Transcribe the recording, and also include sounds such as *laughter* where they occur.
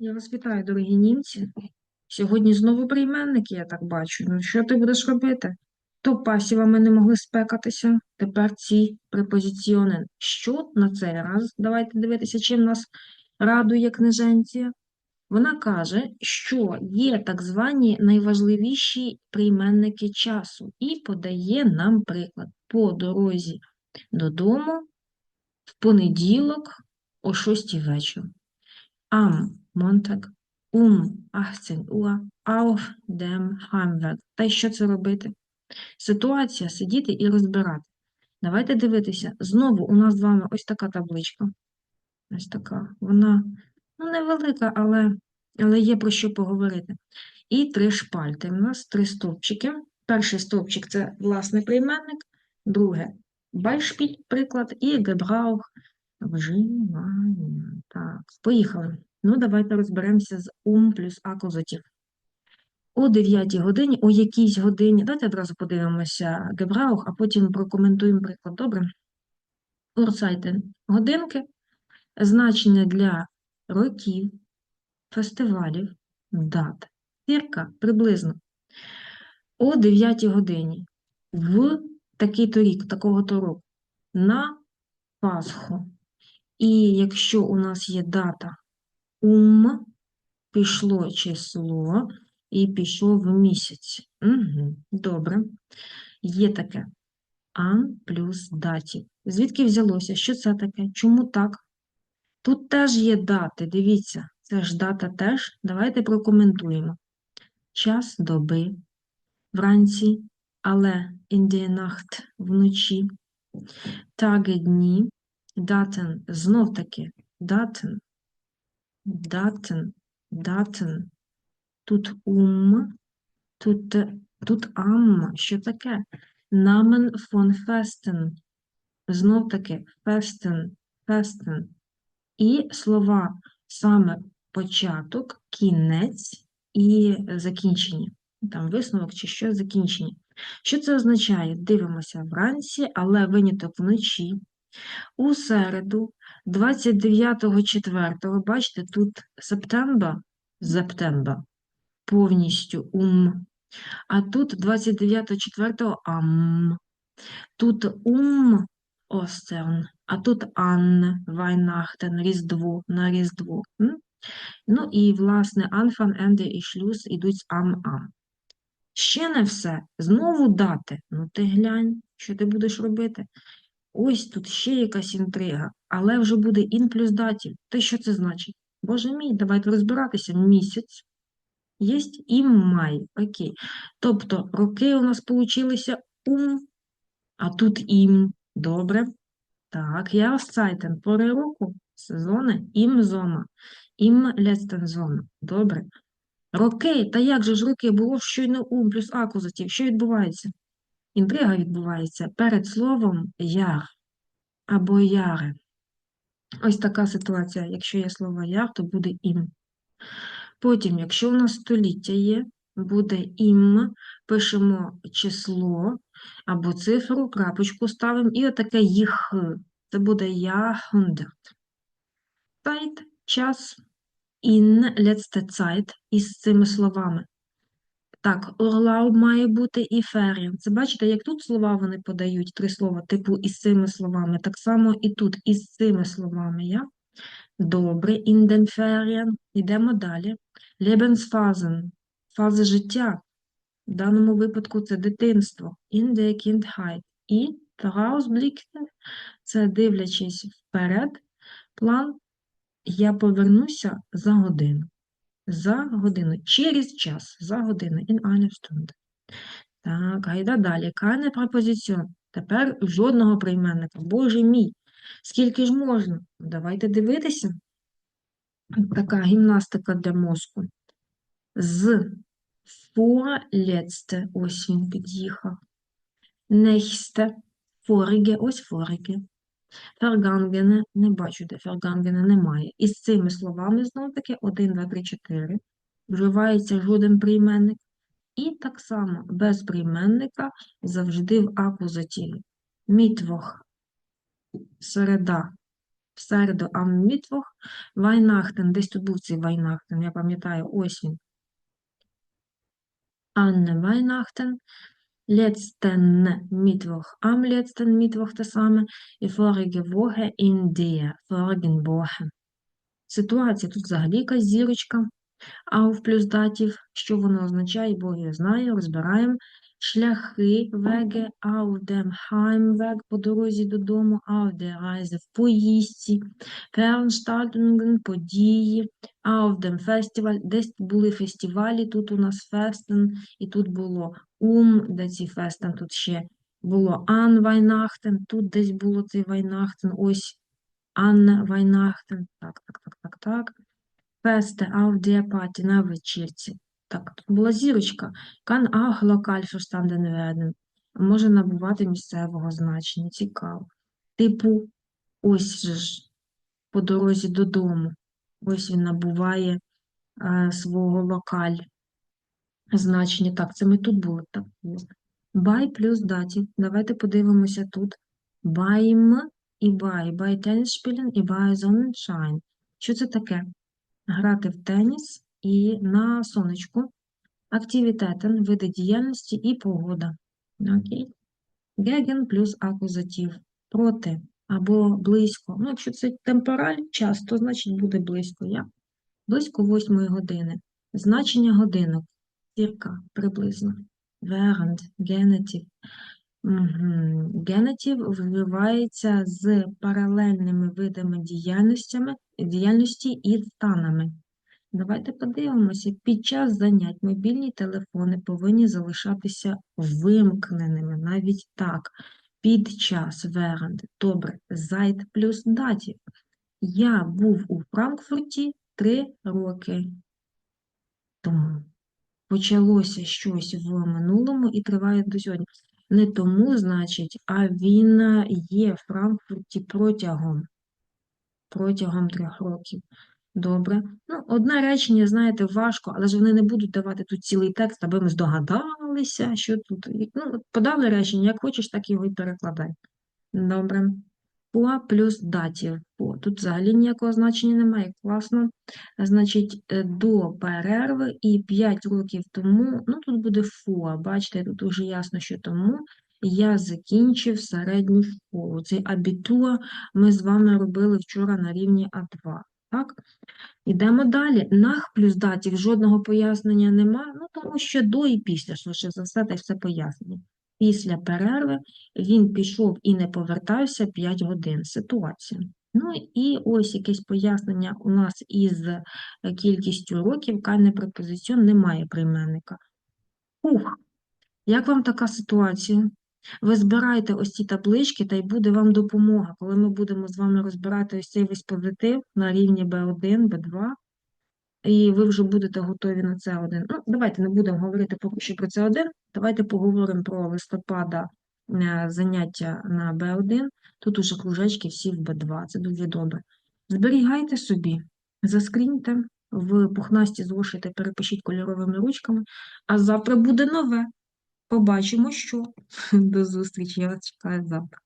Я вас вітаю, дорогі німці. Сьогодні знову прийменники, я так бачу. Ну, що ти будеш робити? То пасівами не могли спекатися, тепер ці препозиціони. Що на цей раз? Давайте дивитися, чим нас радує книженція. Вона каже, що є так звані найважливіші прийменники часу і подає нам приклад по дорозі додому в понеділок о 6 вечора. Am Montag um 18 Uhr auf dem Heimweg. Та й що це робити? Ситуація сидіти і розбирати. Давайте дивитися. Знову у нас з вами ось така табличка. Ось така. Вона ну, невелика, але, але є про що поговорити. І три шпальти. У нас три стовпчики. Перший стовпчик це власний прийменник, друге Beispiel, приклад, і Gebrauch, вживання. Так, поїхали. Ну, давайте розберемося з ум плюс акузатив. О 9 годині, о якійсь годині, давайте одразу подивимося Gebrauch, а потім прокоментуємо приклад. Добре? Урсайтен. Годинки. Значення для років, фестивалів, дат. Зірка приблизно. О 9 годині. В такий-то рік, такого-то року. На Пасху. І якщо у нас є дата ум, пішло число і пішов місяць. Угу, добре. Є таке ан плюс даті. Звідки взялося? Що це таке? Чому так? Тут теж є дати. Дивіться, це ж дата теж. Давайте прокоментуємо. Час доби вранці, але in вночі. Таги дні. Датен, знов таки, датен, датен, датен. Тут ум, тут, тут ам. Що таке? Намен фон фестен. Знов таки, фестен, фестен. І слова саме початок, кінець і закінчення. Там висновок чи що закінчення. Що це означає? Дивимося вранці, але виняток вночі. У середу, 29.04, бачите, тут септембр, септембр, повністю ум. А тут 29.04 ам. Тут ум остерн, а тут ан, Вайнахтен, Різдво, на Різдво. Ну і, власне, анфан, енде і шлюз ідуть ам-ам. Ще не все. Знову дати. Ну ти глянь, що ти будеш робити. Ось тут ще якась інтрига, але вже буде ін плюс датів. Те, що це значить? Боже мій, давайте розбиратися. Місяць. Єсть і май. Окей. Тобто роки у нас получилися ум, а тут ім. Добре. Так, Jahrzeiten, пори року, сезони, ім зома, ім зона. Добре. Роки, та як же ж роки? Було щойно ум плюс акузатив. Що відбувається? Інтрига відбувається перед словом яр або яре. Ось така ситуація. Якщо є слово яр, то буде ім. Потім, якщо у нас століття є, буде ім, пишемо число або цифру, крапочку ставимо, і отаке їх. Це буде яхундерт. Zeit – час, in letzte Zeit із цими словами. Так, Орлау має бути і ферін. Це бачите, як тут слова вони подають, три слова, типу із цими словами. Так само і тут із цими словами. Я? Добре, den Йдемо далі. Lebensphasen. Фази життя. В даному випадку це дитинство. In. І vorausblickend – це дивлячись вперед. План я повернуся за годину. За годину. Через час. За годину. In eine Stunde. Так, гайда далі. Keine Präposition. Тепер жодного прийменника. Боже мій. Скільки ж можна? Давайте дивитися. Така гімнастика для мозку. З vorletzte, ось він під'їхав. Nächste, vorige, ось vorige. Фергангене, не бачу, де фергангене немає. І з цими словами знову таки 1, 2, 3, 4. Вживається жоден прийменник. І так само без прийменника завжди в акузативі. Мітвох, середа, в середу am Mittwoch, Weihnachten, десь тут був цей Weihnachten, я пам'ятаю, ось він. An Weihnachten, letzten Mittwoch, am letzten Mittwoch те саме, і vorige Woche in der vorigen Woche. Ситуація тут взагалі якась зірочка, auf плюс датів. Що воно означає, Бог його знає, розбираємо. Шляхи, веге, auf dem Heimweg, по дорозі додому, auf der Reise, в поїздці, Veranstaltungen, події, auf dem Festival, десь були фестивалі, тут у нас фестен, і тут було ум, де ці фестен, тут ще було an Weihnachten, тут десь було цей Weihnachten, ось Анна Weihnachten, так, так, так, так, так. Фесте auf на вечірці. Так, тут була зірочка. Kann auch lokal verstanden werden. Може набувати місцевого значення. Цікаво. Типу, ось же ж по дорозі додому. Ось він набуває е, свого локаль. Значення. Так, це ми тут були. Так. By плюс датів. Давайте подивимося тут. Beim і by. By spielen і by Sonnenschein. Що це таке? Грати в теніс і на сонечку. Активітетен, види діяльності і погода. Окей. Геген плюс акузатив. Проти або близько. Ну, якщо це темпораль, час, то значить буде близько. Я. Близько 8 години. Значення годинок. Circa, приблизно. Während, генетив. Угу. Генетив вживається з паралельними видами діяльності і станами. Давайте подивимося. Під час занять мобільні телефони повинні залишатися вимкненими. Навіть так. Під час während. Добре. Seit плюс датів. Я був у Франкфурті три роки тому. Почалося щось в минулому і триває до сьогодні. Не тому, значить, а він є в Франкфурті протягом. Протягом трьох років. Добре. Ну, одне речення, знаєте, важко, але ж вони не будуть давати тут цілий текст, аби ми здогадалися, що тут. Ну, подали речення, як хочеш, так його і перекладай. Добре. По плюс датів. По. Тут взагалі ніякого значення немає. Класно. Значить, е, до перерви і 5 років тому, ну тут буде фуа, бачите, тут дуже ясно, що тому я закінчив середню школу. Цей абітуа ми з вами робили вчора на рівні А2. Так? Ідемо далі. Нах плюс датів жодного пояснення нема, ну тому що до і після, швидше за все, та все пояснення. Після перерви він пішов і не повертався 5 годин. Ситуація. Ну і ось якесь пояснення у нас із е, кількістю років, кальне препозиціон немає прийменника. Ух, як вам така ситуація? Ви збирайте ось ці таблички, та й буде вам допомога, коли ми будемо з вами розбирати ось цей весь позитив на рівні B1, B2, і ви вже будете готові на це 1 Ну, давайте не будемо говорити поки що про це 1 Давайте поговоримо про листопада е, заняття на B1. Тут уже кружечки всі в B2, це дуже добре. Зберігайте собі, заскріньте в пухнасті зошити, перепишіть кольоровими ручками, а завтра буде нове. Побачимо, що. *laughs* До зустрічі, я вас чекаю завтра.